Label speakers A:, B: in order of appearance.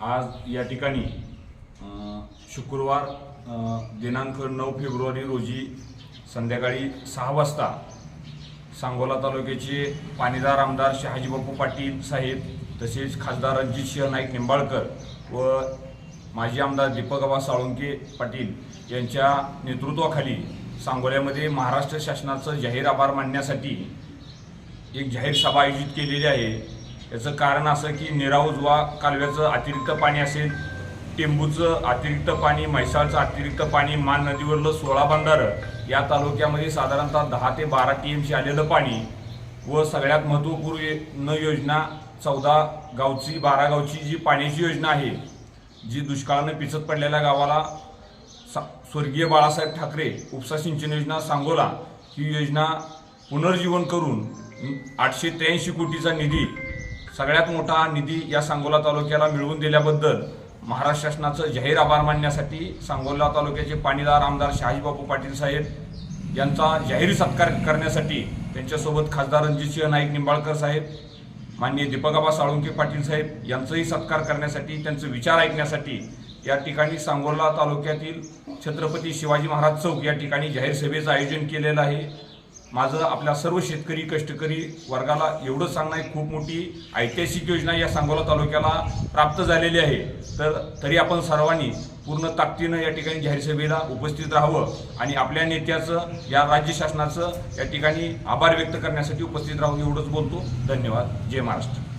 A: आज या ठिकाणी शुक्रवार दिनांक नऊ फेब्रुवारी रोजी संध्याकाळी सहा वाजता सांगोला तालुक्याचे पाणीदार आमदार शहाजीबापू पाटील साहेब तसेच खासदार रणजितसिंह नाईक निंबाळकर व माजी आमदार दीपक अबा साळुंके पाटील यांच्या नेतृत्वाखाली सांगोल्यामध्ये महाराष्ट्र शासनाचं जाहीर आभार मानण्यासाठी एक जाहीर सभा आयोजित केलेली आहे. याचं कारण असं की निराऊज उजवा कालव्याचं अतिरिक्त पाणी असेल टेंबूचं अतिरिक्त पाणी म्हैसाळचं अतिरिक्त पाणी मान नदीवरलं सोळा बंधारं या तालुक्यामध्ये साधारणतः दहा ते बारा टी एमशी आलेलं पाणी व सगळ्यात महत्त्वपूर्ण योजना चौदा गावची बारा गावची जी पाण्याची योजना आहे जी दुष्काळानं पिचत पडलेल्या गावाला सा स्वर्गीय बाळासाहेब ठाकरे उपसा सिंचन योजना सांगोला ही योजना पुनर्जीवन करून आठशे त्र्याऐंशी कोटीचा निधी सगळ्यात मोठा निधी या सांगोला तालुक्याला मिळवून दिल्याबद्दल महाराष्ट्र शासनाचं जाहीर आभार मानण्यासाठी सांगोला तालुक्याचे पाणीदार आमदार शहाजीबापू पाटील साहेब यांचा जाहीर सत्कार करण्यासाठी त्यांच्यासोबत खासदार रणजितसिंह नाईक निंबाळकर साहेब माननीय दीपकाबा साळुंके पाटील साहेब यांचंही सत्कार करण्यासाठी त्यांचे विचार ऐकण्यासाठी या ठिकाणी सांगोला तालुक्यातील छत्रपती शिवाजी महाराज चौक या ठिकाणी जाहीर सभेचं आयोजन केलेलं आहे. माझं आपल्या सर्व शेतकरी कष्टकरी वर्गाला एवढंच सांगणं आहे खूप मोठी ऐतिहासिक योजना या सांगोला तालुक्याला प्राप्त झालेली आहे. तर तरी आपण सर्वांनी पूर्ण ताकदीनं या ठिकाणी जाहीर सभेला उपस्थित राहावं आणि आपल्या नेत्याचं या राज्य शासनाचं या ठिकाणी आभार व्यक्त करण्यासाठी उपस्थित राहून एवढंच बोलतो. धन्यवाद. जय महाराष्ट्र.